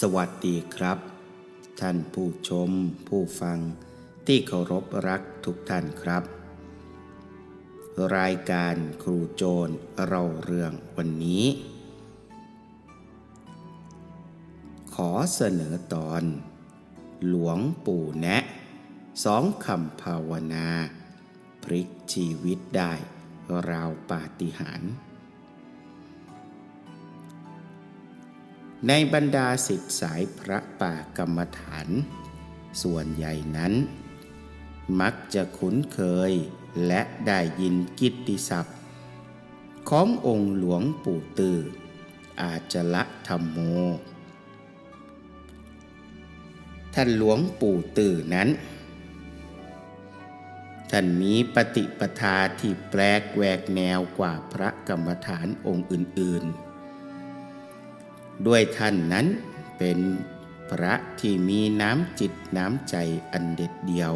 สวัสดีครับ ท่านผู้ชมผู้ฟังที่เคารพรักทุกท่านครับ รายการครูโจรเราเรื่องวันนี้ ขอเสนอตอน หลวงปู่แนะสองคำภาวนา พลิกชีวิตได้ราวปาฏิหาริย์ ในบรรดาสิทธิสายพระป่ากรรมฐาน ส่วนใหญ่นั้น มักจะคุ้นเคยและได้ยินกิตติศัพท์ ขององค์หลวงปู่ตือ อาจจะละธรรมโม ท่านหลวงปู่ตือนั้น ท่านมีปฏิปทาที่แปลกแหวกแนวกว่าพระกรรมฐานองค์อื่นๆ ด้วยท่านนั้นเป็นพระที่มีน้ำจิตน้ำใจอันเด็ดเดียว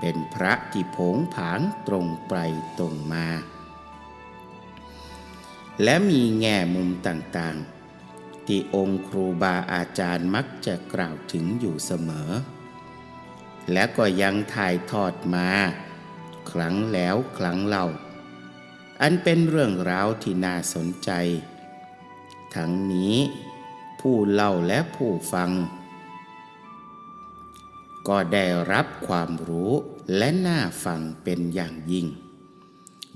เป็นพระที่ผงผางตรงไปตรงมา และมีแง่มุมต่างๆ ที่องค์ครูบาอาจารย์มักจะกล่าวถึงอยู่เสมอ และก็ยังถ่ายทอดมา ครั้งแล้วครั้งเล่า อันเป็นเรื่องราวที่น่าสนใจ ทั้งนี้ผู้เล่าและผู้ฟัง ก็ได้รับความรู้และน่าฟังเป็นอย่างยิ่ง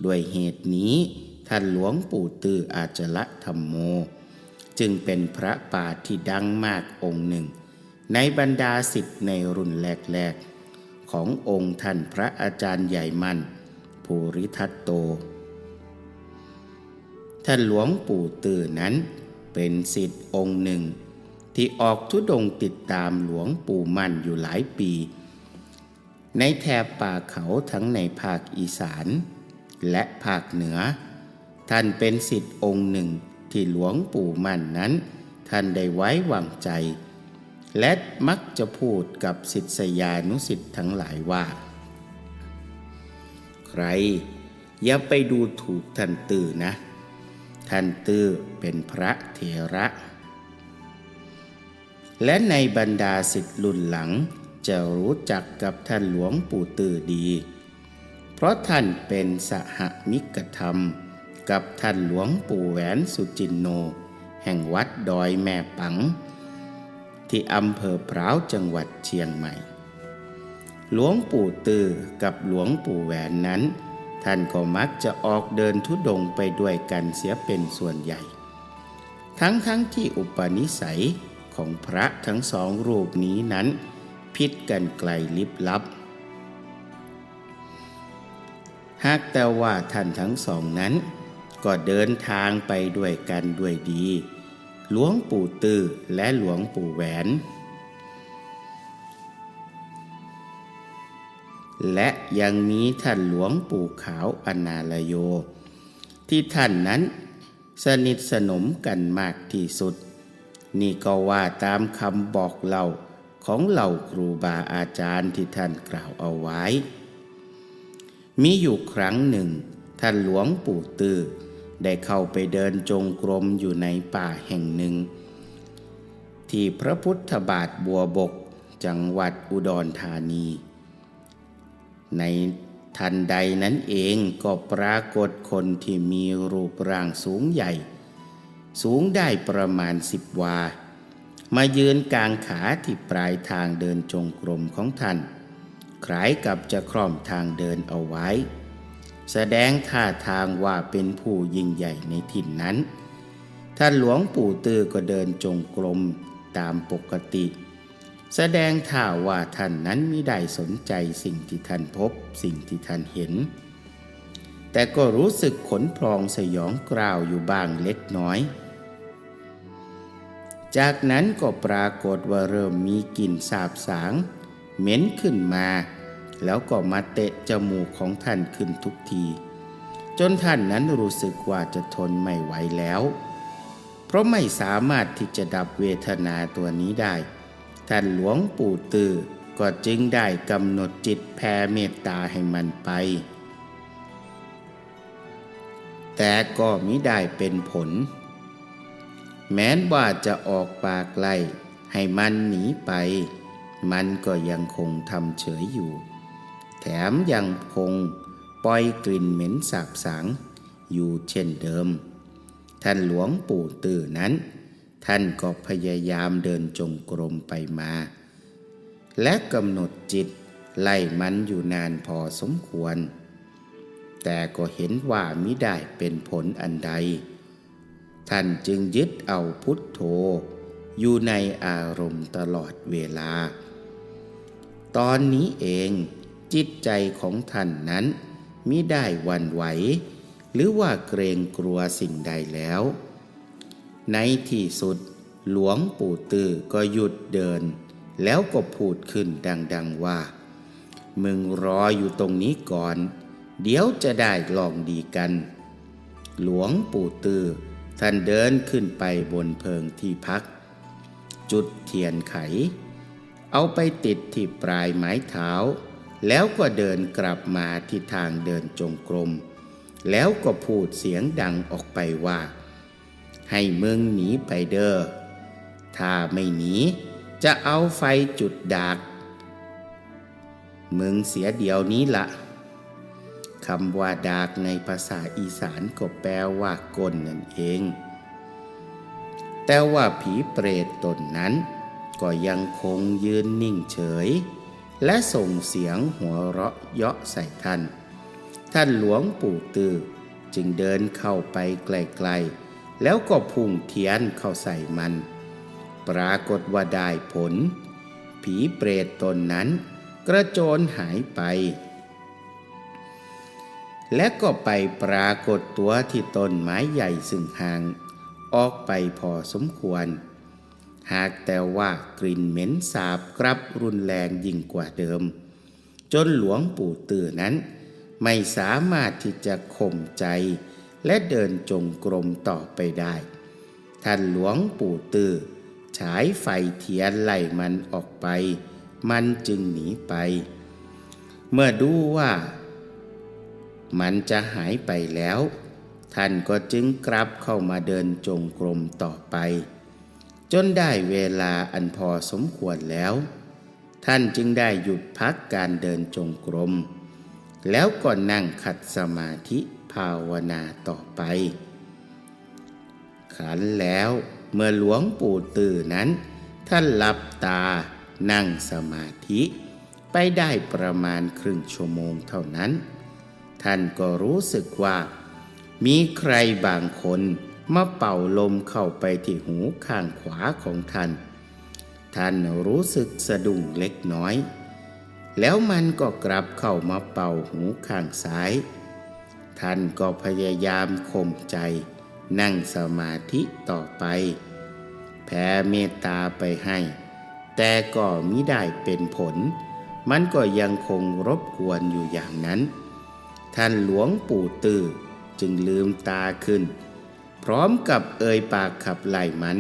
ด้วยเหตุนี้ท่านหลวงปู่ตืออาจละธรรมโม จึงเป็นพระป่าที่ดังมากองค์หนึ่ง ในบรรดาสิทธิ์ในรุ่นแรกๆ ขององค์ท่านพระอาจารย์ใหญ่มันภูริทัตโต ท่านหลวงปู่ตือนั้น เป็นสิทธิ์องค์หนึ่ง ที่ออกทุดงติดตามหลวงปู่มั่นอยู่หลายปี ในแถบป่าเขาทั้งในภาคอีสาน และภาคเหนือ ท่านเป็นสิทธิ์องค์หนึ่งที่หลวงปู่มั่นนั้น ท่านได้ไว้วางใจ และมักจะพูดกับศิษยานุสิทธิ์ทั้งหลายว่า ใครอย่าไปดูถูกท่านตื่อนะ ท่านตื้อเป็นพระเถระ และในบรรดาสิทธิ์รุ่นหลังจะรู้จักกับท่านหลวงปู่ตื้อดี เพราะท่านเป็นสหมิกธรรม กับท่านหลวงปู่แหวนสุจินโน แห่งวัดดอยแม่ปัง ที่อำเภอพร้าวจังหวัดเชียงใหม่ หลวงปู่ตื้อกับหลวงปู่แหวนนั้น ท่านก็มักจะออกเดินทุดงไปด้วยกันเสียเป็นส่วนใหญ่ ทั้งทั้งที่อุปนิสัยของพระทั้งสองรูปนี้นั้น พิดกันไกลลิบลับ หากแต่ว่าท่านทั้งสองนั้น ก็เดินทางไปด้วยกันด้วยดี หลวงปู่ตื้อและหลวงปู่แหวน และยังมีท่านหลวงปู่ขาวอนาลโย ที่ท่านนั้นสนิทสนมกันมากที่สุด นี่ก็ว่าตามคำบอกเล่าของเหล่าครูบาอาจารย์ที่ท่านกล่าวเอาไว้ มีอยู่ครั้งหนึ่ง ท่านหลวงปู่ตือได้เข้าไปเดินจงกรมอยู่ในป่าแห่งหนึ่ง ที่พระพุทธบาทบัวบกจังหวัดอุดรธานี ในทันใดนั้นเองก็ปรากฏคนที่มีรูปร่างสูงใหญ่ สูงได้ประมาณสิบวา มายืนกลางขาที่ปลายทางเดินจงกรมของท่านคล้ายกับจะคล่อมทางเดินเอาไว้ แสดงท่าทางว่าเป็นผู้ยิ่งใหญ่ในถิ่นนั้น ท่านหลวงปู่ตือก็เดินจงกรมตามปกติ แสดงท่าว่าท่านนั้นม่ได้สนใจสิ่งที่ท่านพบสิ่งที่ท่านเห็น แต่ก็รู้สึกขนพรองสยองกล่าวอยู่บ้างเล็กน้อย จากนั้นก็ปรากฏว่าเริ่มมีกลิ่นสาบสาง เหม็นขึ้นมา แล้วก็มาเตะจมูกของท่านขึ้นทุกที จนท่านนั้นรู้สึกว่าจะทนไม่ไหวแล้ว เพราะไม่สามารถที่จะดับเวทนาตัวนี้ได้ ท่านหลวงปู่ตือก็จึงได้กำหนดจิตแผ่เมตตาให้มันไป แต่ก็มิได้เป็นผล แม้นว่าจะออกปากไล่ให้มันหนีไป มันก็ยังคงทำเฉยอยู่ แถมยังคงปล่อยกลิ่นเหม็นสาบสางอยู่เช่นเดิม ท่านหลวงปู่ตื่อนั้น ท่านก็พยายามเดินจงกรมไปมา และกำหนดจิตไล่มันอยู่นานพอสมควร แต่ก็เห็นว่ามิได้เป็นผลอันใด ท่านจึงยึดเอาพุทโธ อยู่ในอารมณ์ตลอดเวลา ตอนนี้เองจิตใจของท่านนั้นมิได้วันไหว หรือว่าเกรงกลัวสิ่งใดแล้ว ในที่สุด หลวงปู่ตือก็หยุดเดิน แล้วก็พูดขึ้นดัง ๆว่า มึงรออยู่ตรงนี้ก่อน เดี๋ยวจะได้ลองดีกัน หลวงปู่ตือท่านเดินขึ้นไปบนเพิงที่พัก จุดเทียนไข เอาไปติดที่ปลายไม้เท้า แล้วก็เดินกลับมาที่ทางเดินจงกรม แล้วก็พูดเสียงดังออกไปว่า ให้มึงหนีไปเด้อ ถ้าไม่หนี จะเอาไฟจุดดาก มึงเสียเดียวนี้ละคำว่าดากในภาษาอีสานก็แปลว่ากลนั่นเอง แต่ว่าผีเปรตตนนั้น ก็ยังคงยืนนิ่งเฉย และส่งเสียงหัวเราะเยาะใส่ท่าน ท่านหลวงปู่ตือจึงเดินเข้าไปไกลๆ แล้วก็พุ่งเทียนเข้าใส่มัน ปรากฏว่าได้ผล ผีเปรตตนนั้นกระโจนหายไป และก็ไปปรากฏตัวที่ต้นไม้ใหญ่ซึ่งห่าง ออกไปพอสมควร หากแต่ว่ากลิ่นเหม็นสาบกรับรุนแรงยิ่งกว่าเดิม จนหลวงปู่ตื่อนั้น ไม่สามารถที่จะข่มใจ และเดินจงกรมต่อไปได้ ท่านหลวงปู่ตือฉายไฟเทียนไล่มันออกไป มันจึงหนีไป เมื่อดูว่า มันจะหายไปแล้ว ท่านก็จึงกลับเข้ามาเดินจงกรมต่อไป จนได้เวลาอันพอสมควรแล้ว ท่านจึงได้หยุดพักการเดินจงกรมแล้วก็นั่งขัดสมาธิ ภาวนาต่อไป ขันแล้วเมื่อหลวงปู่ตื่อนั้น ท่านหลับตานั่งสมาธิไปได้ประมาณครึ่งชั่วโมงเท่านั้น ท่านก็รู้สึกว่า มีใครบางคนมาเป่าลมเข้าไปที่หูข้างขวาของท่าน ท่านรู้สึกสะดุ้งเล็กน้อย แล้วมันก็กลับเข้ามาเป่าหูข้างซ้าย ท่านก็พยายามข่มใจนั่งสมาธิต่อไป แผ่เมตตาไปให้ แต่ก็มิได้เป็นผล มันก็ยังคงรบกวนอยู่อย่างนั้น ท่านหลวงปู่ตื่อจึงลืมตาขึ้น พร้อมกับเอ่ยปากขับไล่มัน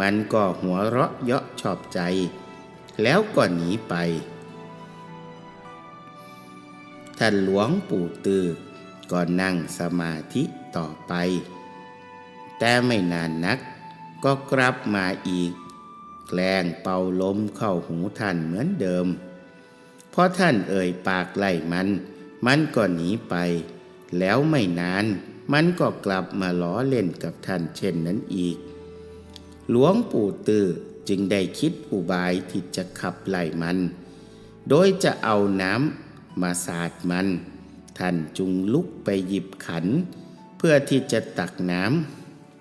มันก็หัวเราะเยาะชอบใจ แล้วก็หนีไป ท่านหลวงปู่ตือ ก็นั่งสมาธิต่อไป แต่ไม่นานนักก็กลับมาอีก แกล้งเป่าลมเข้าหูท่านเหมือนเดิม เพอท่านเอ่ยปากไล่มัน มันก็หนีไป แล้วไม่นานมันก็กลับมาล้อเล่นกับท่านเช่นนั้นอีก หลวงปู่ตือจึงได้คิดอุบายที่จะขับไล่มัน โดยจะเอาน้ำมาสาดมัน ท่านจุงลุกไปหยิบขัน เพื่อที่จะตักน้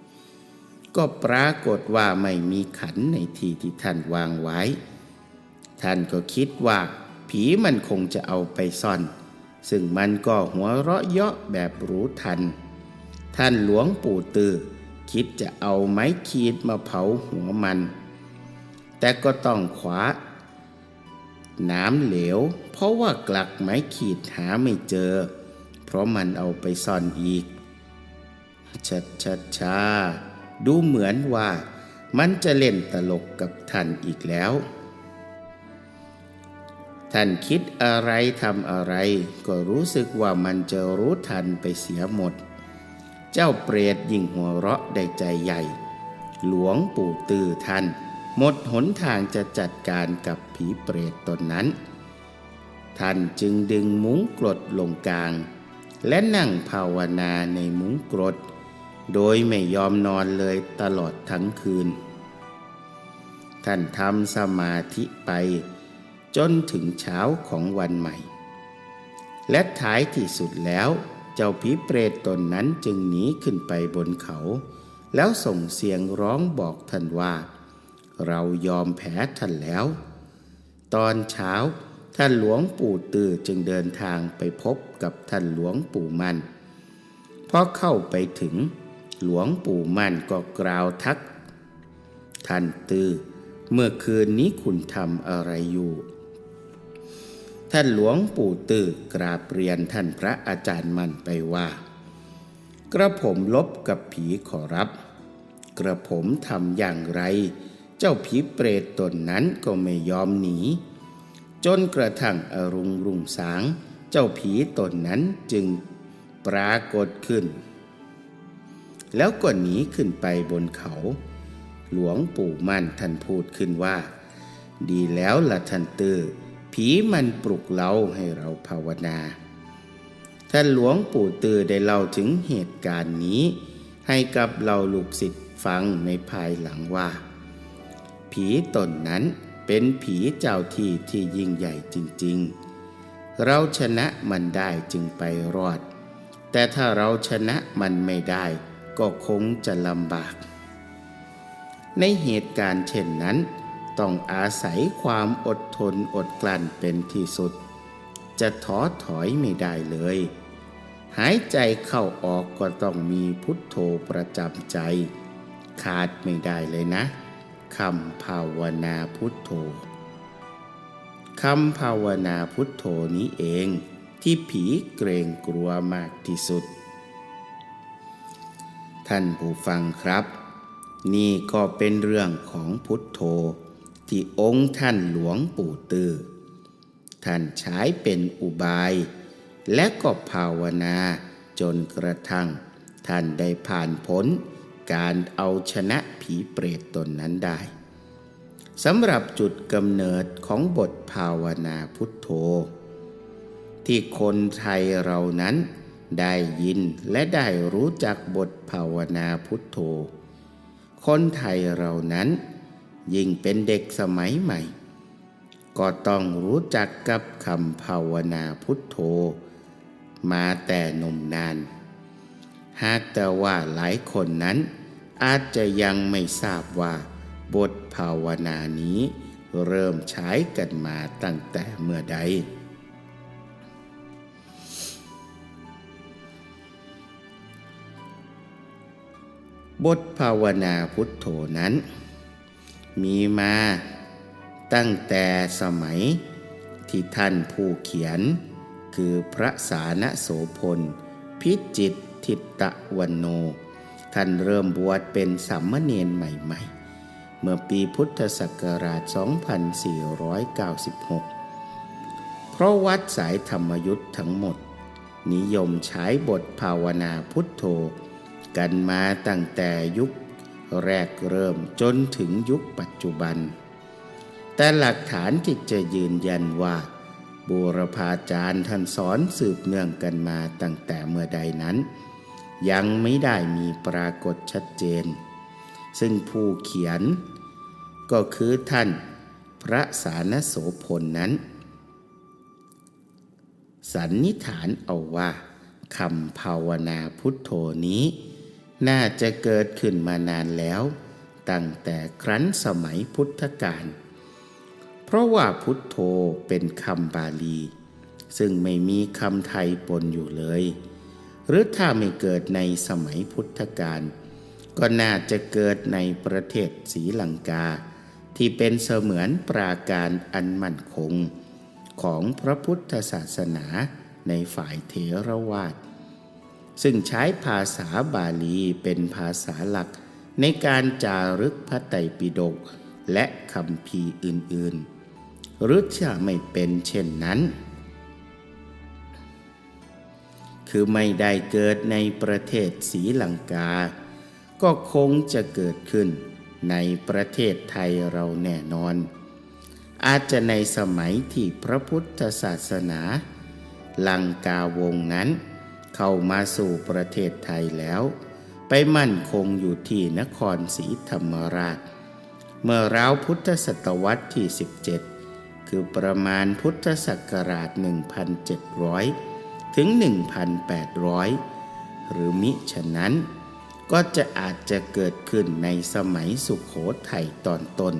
ำก็ปรากฏว่าไม่มีขันในที่ที่ท่านวางไว้ ท่านก็คิดว่าผีมันคงจะเอาไปซ่อน ซึ่งมันก็หัวเราะเยาะแบบรู้ทัน ท่านหลวงปู่ตือ คิดจะเอาไม้ขีดมาเผาหัวมัน แต่ก็ต้องขวา น้ำเหลว เพราะว่ากลักไม้ขีดหาไม่เจอ เพราะมันเอาไปซ่อนอีกชัดชัดชาดูเหมือนว่ามันจะเล่นตลกกับท่านอีกแล้ว ท่านคิดอะไรทำอะไร ก็รู้สึกว่ามันจะรู้ทันไปเสียหมด เจ้าเปรตยิ่งหัวเราะได้ใจใหญ่ หลวงปู่ตือท่าน หมดหนทางจะจัดการกับผีเปรตตนนั้น ท่านจึงดึงมุ้งกรดลงกลาง และนั่งภาวนาในมุ้งกรด โดยไม่ยอมนอนเลยตลอดทั้งคืน ท่านทำสมาธิไป จนถึงเช้าของวันใหม่ และท้ายที่สุดแล้วเจ้าผีเปรตตนนั้นจึงหนีขึ้นไปบนเขา แล้วส่งเสียงร้องบอกท่านว่า เรายอมแพ้ท่านแล้ว ตอนเช้าท่านหลวงปู่ตือจึงเดินทางไปพบกับท่านหลวงปู่มันพอเข้าไปถึงหลวงปู่มันก็กล่าวทัก ท่านตือ เมื่อคืนนี้คุณทำอะไรอยู่ ท่านหลวงปู่ตือกราบเรียนท่านพระอาจารย์มันไปว่า กระผมลบกับผีขอรับ กระผมทำอย่างไร เจ้าผีเปรตตนนั้นก็ไม่ยอมหนี จนกระทั่งอรุงรุ่งสาง เจ้าผีตนนั้นจึงปรากฏขึ้น แล้วก็หนีขึ้นไปบนเขา หลวงปู่มั่นท่านพูดขึ้นว่า ดีแล้วล่ะท่านตือผีมันปลุกเราให้เราภาวนาท่านหลวงปู่ตือได้เล่าถึงเหตุการณ์นี้ ให้กับเราลูกศิษย์ฟังในภายหลังว่า ผีตนนั้นเป็นผีเจ้าที่ที่ยิ่งใหญ่จริง ๆ เราชนะมันได้จึงไปรอด แต่ถ้าเราชนะมันไม่ได้ ก็คงจะลำบาก ในเหตุการณ์เช่นนั้น ต้องอาศัยความอดทนอดกลั้นเป็นที่สุด จะท้อถอยไม่ได้เลย หายใจเข้าออกก็ต้องมีพุทโธประจำใจ ขาดไม่ได้เลยนะ คำภาวนาพุทโธคำภาวนาพุทโธนี้เองที่ผีเกรงกลัวมากที่สุด ท่านผู้ฟังครับ นี่ก็เป็นเรื่องของพุทโธ ที่องค์ท่านหลวงปู่ตือท่านใช้เป็นอุบาย และก็ภาวนาจนกระทั่ง ท่านได้ผ่านพ้น การเอาชนะผีเปรตตนนั้นได้สำหรับจุดกำเนิดของบทภาวนาพุทโธ ที่คนไทยเรานั้นได้ยินและได้รู้จักบทภาวนาพุทโธ คนไทยเรานั้นยิ่งเป็นเด็กสมัยใหม่ ก็ต้องรู้จักกับคำภาวนาพุทโธ มาแต่นมนาน หากแต่ว่าหลายคนนั้น อาจจะยังไม่ทราบว่า บทภาวนานี้ เริ่มใช้กันมาตั้งแต่เมื่อใด บทภาวนาพุทโธนั้น มีมาตั้งแต่สมัยที่ท่านผู้เขียน คือพระสานโสพล พิจิตทิตะวันโน ท่านเริ่มบวชเป็นสามเณรใหม่ ๆ เมื่อปีพุทธศักราช 2496 เพราะวัดสายธรรมยุทธ์ทั้งหมด นิยมใช้บทภาวนาพุทโธ กันมาตั้งแต่ยุคแรกเริ่มจนถึงยุคปัจจุบัน แต่หลักฐานที่จะยืนยันว่าบูรพาจารย์ท่านสอนสืบเนื่องกันมาตั้งแต่เมื่อใดนั้น ยังไม่ได้มีปรากฏชัดเจน ซึ่งผู้เขียน ก็คือท่านพระสานโสพลนั้น สันนิษฐานเอาว่าคำภาวนาพุทโธนี้ น่าจะเกิดขึ้นมานานแล้ว ตั้งแต่ครั้นสมัยพุทธกาลเพราะว่าพุทโธเป็นคำบาลี ซึ่งไม่มีคำไทยปนอยู่เลย หรือถ้าไม่เกิดในสมัยพุทธกาลก็น่าจะเกิดในประเทศศรีลังกา ที่เป็นเสมือนปราการอันมั่นคง ของพระพุทธศาสนาในฝ่ายเถรวาทซึ่งใช้ภาษาบาลีเป็นภาษาหลักในการจารึกพระไตรปิฎกและคำพีอื่นๆ หรือถ้าไม่เป็นเช่นนั้น คือไม่ได้เกิดในประเทศศรีลังกา ก็คงจะเกิดขึ้นในประเทศไทยเราแน่นอน อาจจะในสมัยที่พระพุทธศาสนา ลังกาวงนั้น เข้ามาสู่ประเทศไทยแล้ว ไปมั่นคงอยู่ที่นครศรีธรรมราช เมื่อราวพุทธศตวรรษที่ 17 คือประมาณพุทธศักราช 1,700 ถึง 1,800 หรือมิฉะนั้น ก็จะอาจจะเกิดขึ้นในสมัยสุขโขทัยตอนต้น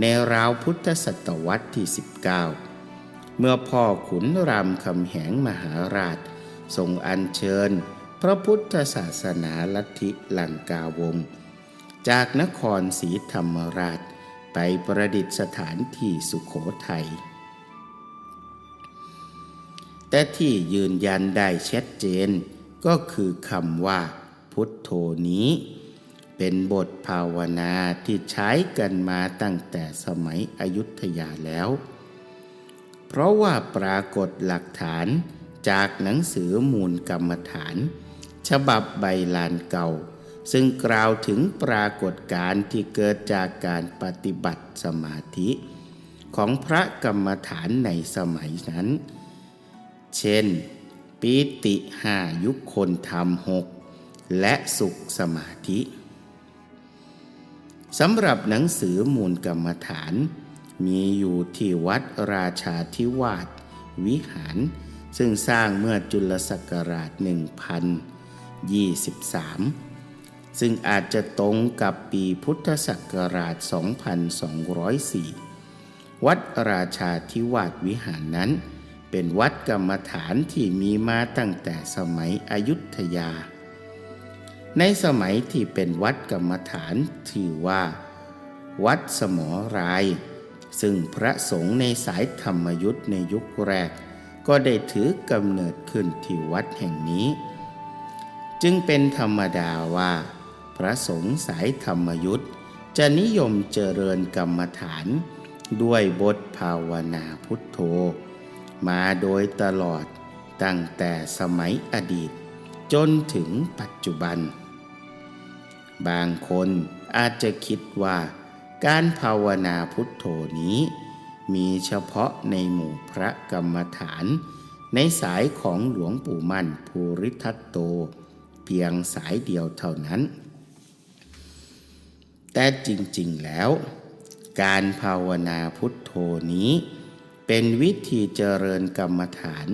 ในราวพุทธศตวรรษที่ 19 เมื่อพ่อขุนรามคำแหงมหาราช ทรงอัญเชิญ พระพุทธศาสนาลัทธิลังกาวง จากนครศรีธรรมราชไปประดิษฐานที่สุขโขทัย แต่ที่ยืนยันได้ชัดเจน ก็คือคำว่า พุทโธนี้ เป็นบทภาวนาที่ใช้กันมาตั้งแต่สมัยอยุธยาแล้ว เพราะว่าปรากฏหลักฐานจากหนังสือมูลกรรมฐาน ฉบับใบลานเก่า ซึ่งกล่าวถึงปรากฏการณ์ที่เกิดจากการปฏิบัติสมาธิ ของพระกรรมฐานในสมัยนั้น เช่นปีติหายุคคนธรรมหกและสุขสมาธิสำหรับหนังสือมูลกรรมฐาน มีอยู่ที่วัดราชาธิวาสวิหาร ซึ่งสร้างเมื่อจุลศักราช 1023 ซึ่งอาจจะตรงกับปีพุทธศักราช 2204 วัดราชาธิวาสวิหารนั้น เป็นวัดกรรมฐานที่มีมาตั้งแต่สมัยอยุธยา ในสมัยที่เป็นวัดกรรมฐานถือว่า วัดสมอราย ซึ่งพระสงฆ์ในสายธรรมยุทธในยุคแรก ก็ได้ถือกำเนิดขึ้นที่วัดแห่งนี้ จึงเป็นธรรมดาว่า พระสงฆ์สายธรรมยุทธจะนิยมเจริญกรรมฐาน ด้วยบทภาวนาพุทโธ มาโดยตลอดตั้งแต่สมัยอดีต จนถึงปัจจุบัน บางคนอาจจะคิดว่าการภาวนาพุทโธนี้ มีเฉพาะในหมู่พระกรรมฐาน ในสายของหลวงปู่มั่นภูริทัตโต เพียงสายเดียวเท่านั้น แต่จริงๆแล้ว การภาวนาพุทโธนี้ เป็นวิธีเจริญกรรมฐาน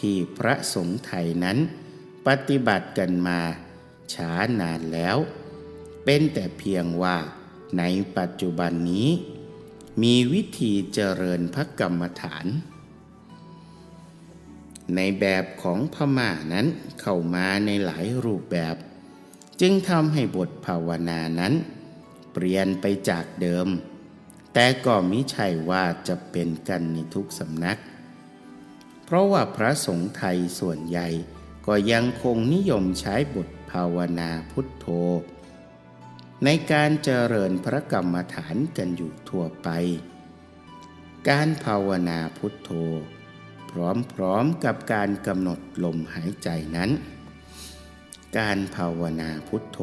ที่พระสงฆ์ไทยนั้น ปฏิบัติกันมาช้านานแล้ว เป็นแต่เพียงว่าในปัจจุบันนี้ มีวิธีเจริญพระกรรมฐาน ในแบบของพม่านั้นเข้ามาในหลายรูปแบบ จึงทำให้บทภาวนานั้น เปลี่ยนไปจากเดิม แต่ก็มิใช่ว่าจะเป็นกันในทุกสำนัก เพราะว่าพระสงฆ์ไทยส่วนใหญ่ก็ยังคงนิยมใช้บทภาวนาพุทโธ ในการเจริญพระกรรมฐานกันอยู่ทั่วไป การภาวนาพุทโธ พร้อมๆกับการกำหนดลมหายใจนั้น การภาวนาพุทโธ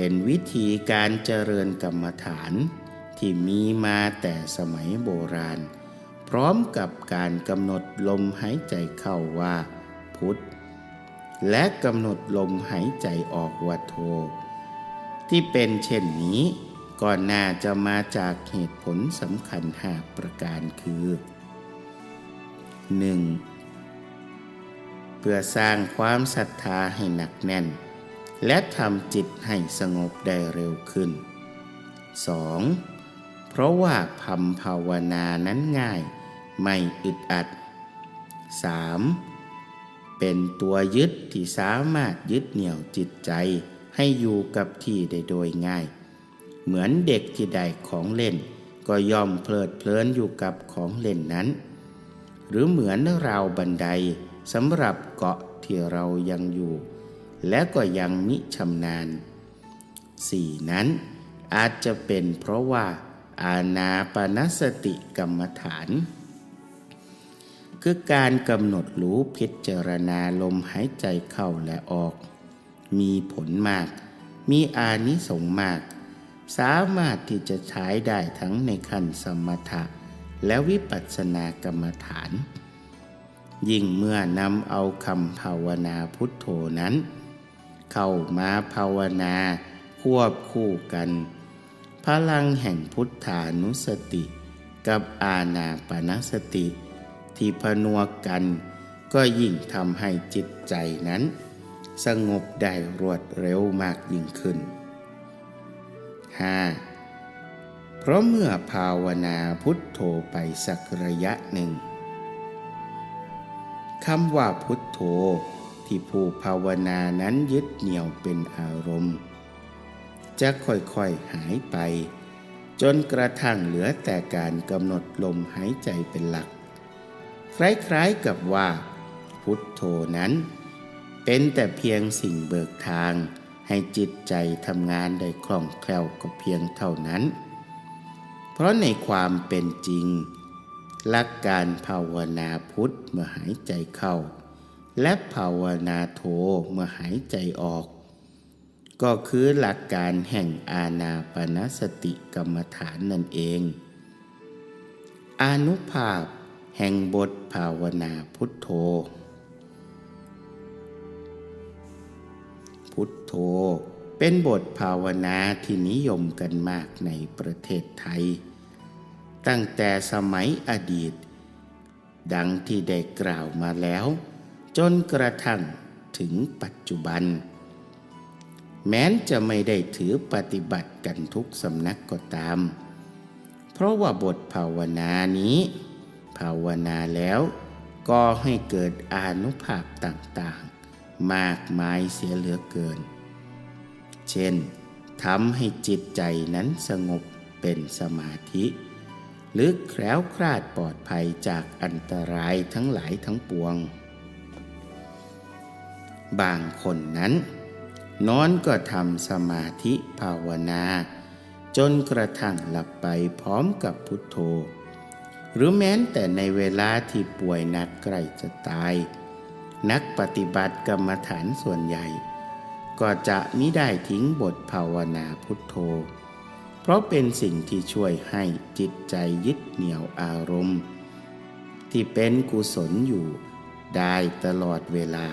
เป็นวิธีการเจริญกรรมฐานที่มีมาแต่สมัยโบราณ พร้อมกับการกำหนดลมหายใจเข้าว่า พุทธ และกำหนดลมหายใจออกว่าโท ที่เป็นเช่นนี้ก็น่าจะมาจากเหตุผลสำคัญหาประการคือ 1. เพื่อสร้างความศรัทธาให้หนักแน่น และทำจิตให้สงบได้เร็วขึ้น 2. เพราะว่าพำภาวนานั้นง่ายไม่อึดอัด 3. เป็นตัวยึดที่สามารถยึดเหนี่ยวจิตใจให้อยู่กับที่ได้โดยง่าย เหมือนเด็กที่ได้ของเล่น ก็ย่อมเพลิดเพลินอยู่กับของเล่นนั้น หรือเหมือนราวบันไดสำหรับเกาะที่เรายังอยู่ และก็ยังมิชำนาญสี่นั้นอาจจะเป็นเพราะว่าอาณาปณสติกรรมฐาน คือการกำหนดรู้พิจารณาลมหายใจเข้าและออก มีผลมาก มีอานิสงส์มาก สามารถที่จะใช้ได้ทั้งในขั้นสมถะ และวิปัสสนากรรมฐาน ยิ่งเมื่อนำเอาคำภาวนาพุทโธนั้น เข้ามาภาวนาควบคู่กัน พลังแห่งพุทธานุสติ กับอาณาปณสติ ที่ผนวกกัน ก็ยิ่งทำให้จิตใจนั้น สงบได้รวดเร็วมากยิ่งขึ้น 5. เพราะเมื่อภาวนาพุทโธไปสักระยะหนึ่งคำว่าพุทโธ ที่ผู้ภาวนานั้นยึดเหนี่ยวเป็นอารมณ์ จะค่อยๆหายไป จนกระทั่งเหลือแต่การกำหนดลมหายใจเป็นหลัก คล้ายๆกับว่า พุทโธนั้น เป็นแต่เพียงสิ่งเบิกทาง ให้จิตใจทำงานได้คล่องแคล่วก็เพียงเท่านั้น เพราะในความเป็นจริง หลักการภาวนาพุทธเมื่อหายใจเข้า และภาวนาโทเมื่อหายใจออก ก็คือหลักการแห่งอาณาปณสติกรรมฐานนั่นเอง อนุภาพแห่งบทภาวนาพุทโธ พุทโธเป็นบทภาวนาที่นิยมกันมากในประเทศไทย ตั้งแต่สมัยอดีต ดังที่ได้กล่าวมาแล้ว จนกระทั่งถึงปัจจุบัน แม้นจะไม่ได้ถือปฏิบัติกันทุกสำนักก็ตาม เพราะว่าบทภาวนานี้ ภาวนาแล้วก็ให้เกิดอานุภาพต่างๆ มากมายเสียเหลือเกิน เช่นทำให้จิตใจนั้นสงบเป็นสมาธิหรือแคล้วคลาดปลอดภัยจากอันตรายทั้งหลายทั้งปวง บางคนนั้น นอนก็ทำสมาธิภาวนา จนกระทั่งหลับไปพร้อมกับพุทโธ หรือแม้แต่ในเวลาที่ป่วยหนักใกล้จะตาย นักปฏิบัติกรรมฐานส่วนใหญ่ ก็จะมิได้ทิ้งบทภาวนาพุทโธ เพราะเป็นสิ่งที่ช่วยให้จิตใจยึดเหนี่ยวอารมณ์ ที่เป็นกุศลอยู่ได้ตลอดเวลา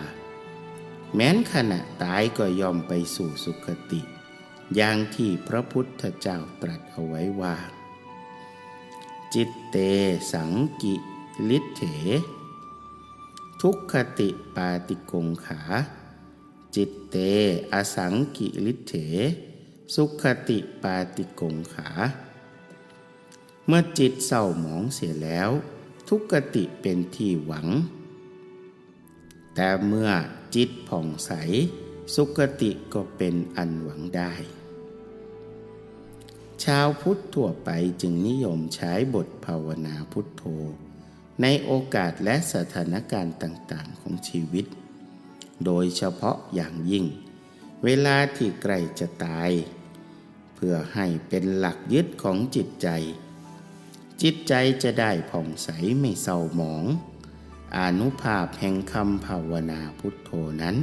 แม้นขณะตายก็ยอมไปสู่สุคติ อย่างที่พระพุทธเจ้าตรัสเอาไว้ว่า จิตเตสังกิลิเถ ทุกขติปาติกงขา จิตเตอสังกิลิเถ สุขติปาติกงขา เมื่อจิตเศร้าหมองเสียแล้ว ทุกขติเป็นที่หวัง แต่เมื่อ จิตผ่องใส สุขติก็เป็นอันหวังได้ ชาวพุทธทั่วไปจึงนิยมใช้บทภาวนาพุทโธ ในโอกาสและสถานการณ์ต่างๆของชีวิต โดยเฉพาะอย่างยิ่ง เวลาที่ใกล้จะตาย เพื่อให้เป็นหลักยึดของจิตใจ จิตใจจะได้ผ่องใสไม่เศร้าหมอง อนุภาพแห่งคำภาวนาพุทโธนั้น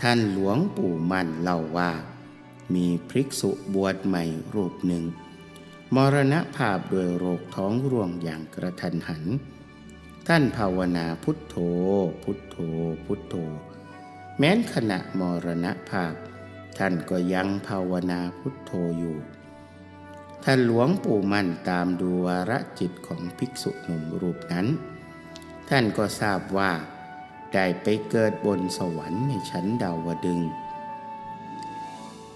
ท่านหลวงปู่มั่นเล่าว่า มีพริกษุบวชใหม่รูปหนึ่ง มรณภาพโดยโรคท้องร่วงอย่างกระทันหัน ท่านภาวนาพุทโธ พุทโธ พุทโธ แม้นขณะมรณภาพ ท่านก็ยังภาวนาพุทโธอยู่ท่านหลวงปู่มั่นตามดูวาระจิตของภิกษุหนุ่มรูปนั้น ท่านก็ทราบว่า ได้ไปเกิดบนสวรรค์ในชั้นดาวดึง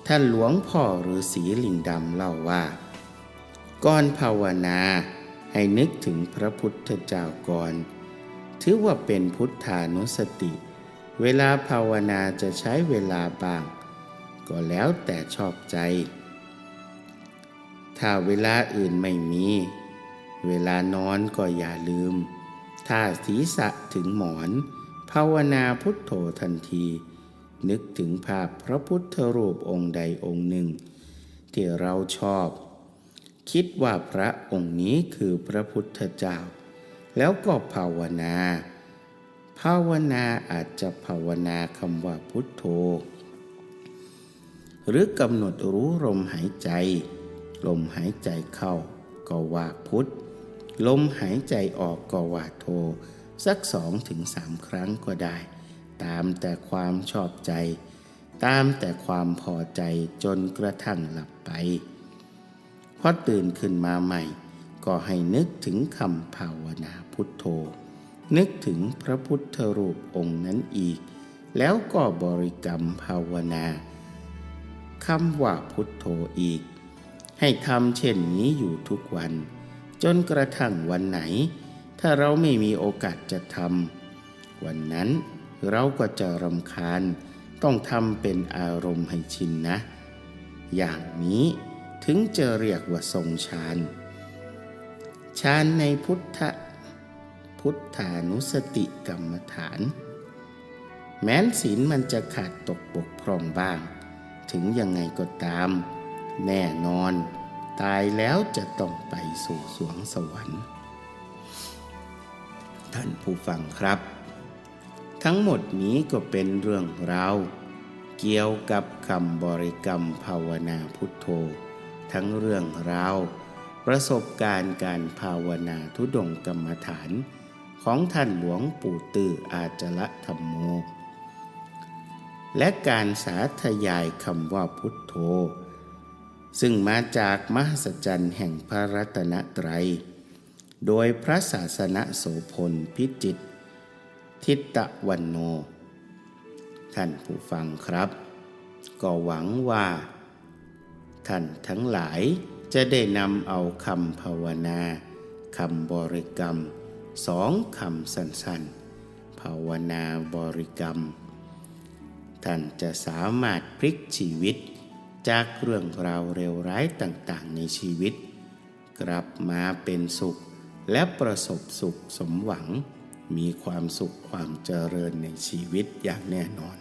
ท่านหลวงพ่อฤาษีลิงดำเล่าว่า ก่อนภาวนาให้นึกถึงพระพุทธเจ้าก่อน ถือว่าเป็นพุทธานุสติ เวลาภาวนาจะใช้เวลาบาง ก็แล้วแต่ชอบใจ ถ้าเวลาอื่นไม่มี เวลานอนก็อย่าลืม ถ้าศีรษะถึงหมอน ภาวนาพุทโธทันที นึกถึงภาพพระพุทธรูปองค์ใดองค์หนึ่ง ที่เราชอบ คิดว่าพระองค์นี้คือพระพุทธเจ้า แล้วก็ภาวนา ภาวนาอาจจะภาวนาคำว่าพุทโธ หรือกำหนดรู้ลมหายใจ ลมหายใจเข้าก็ว่าพุทธ ลมหายใจออกก็ว่าโท สักสองถึงสามครั้งก็ได้ ตามแต่ความชอบใจ ตามแต่ความพอใจจนกระทั่งหลับไปพอตื่นขึ้นมาใหม่ ก็ให้นึกถึงคำภาวนาพุทโธ นึกถึงพระพุทธรูปองค์นั้นอีก แล้วก็บริกรรมภาวนาคำว่าพุทโธอีก ให้ทำเช่นนี้อยู่ทุกวัน จนกระทั่งวันไหน ถ้าเราไม่มีโอกาสจะทำวันนั้นเราก็จะรำคาญ ต้องทำเป็นอารมณ์ให้ชินนะ อย่างนี้ถึงจะเรียกว่าทรงฌานฌานในพุทธพุทธานุสติกรรมฐาน แม้นศีลมันจะขาดตกบกพร่องบ้าง ถึงยังไงก็ตาม แน่นอน ตายแล้วจะต้องไปสู่สวงสวรรค์ ท่านผู้ฟังครับ ทั้งหมดนี้ก็เป็นเรื่องราวเกี่ยวกับคำบริกรรมภาวนาพุทโธ ทั้งเรื่องราวประสบการณ์การภาวนาทุดงกรรมฐาน ของท่านหลวงปู่ตื้ออาจละธรรมโม และการสาธยายคำว่าพุทโธ ซึ่งมาจากมหัศจรรย์แห่งพระรัตนตรัย โดยพระศาสนโสพลพิจิต ทิตะวันโน ท่านผู้ฟังครับ ก็หวังว่า ท่านทั้งหลายจะได้นำเอาคำภาวนาคำบริกรรมสองคำสั้นๆ ภาวนาบริกรรม ท่านจะสามารถพลิกชีวิต จากเรื่องราวเลวร้ายต่างๆ ในชีวิต กลับมาเป็นสุข และประสบสุขสมหวัง มีความสุขความเจริญในชีวิตอย่างแน่นอน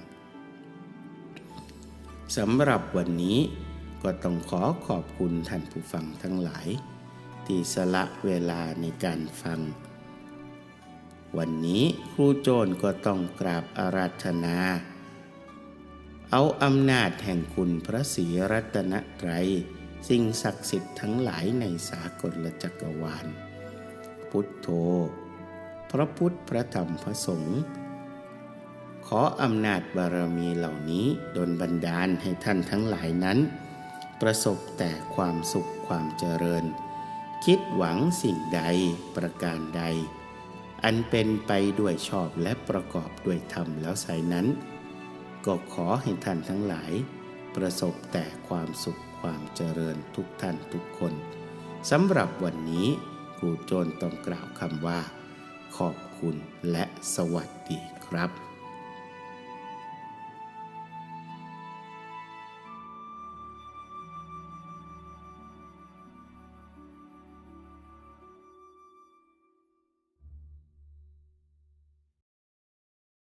สำหรับวันนี้ก็ต้องขอขอบคุณท่านผู้ฟังทั้งหลาย ที่สละเวลาในการฟัง วันนี้ครูโจนก็ต้องกราบอาราธนา เอาอำนาจแห่งคุณพระศรีรัตนตรัยสิ่งศักดิ์สิทธิ์ทั้งหลายในสากลจักรวาล พุทโธ พระพุทธพระธรรมพระสงฆ์ขออำนาจบารมีเหล่านี้ดลบันดาลให้ท่านทั้งหลายนั้น ประสบแต่ความสุขความเจริญ คิดหวังสิ่งใดประการใด อันเป็นไปด้วยชอบและประกอบด้วยธรรมแล้วไสนั้น ก็ขอให้ท่านทั้งหลาย ประสบแต่ความสุขความเจริญทุกท่านทุกคนสำหรับวันนี้ครูโจนต้องกล่าวคำว่า ขอบคุณและสวัสดีครับ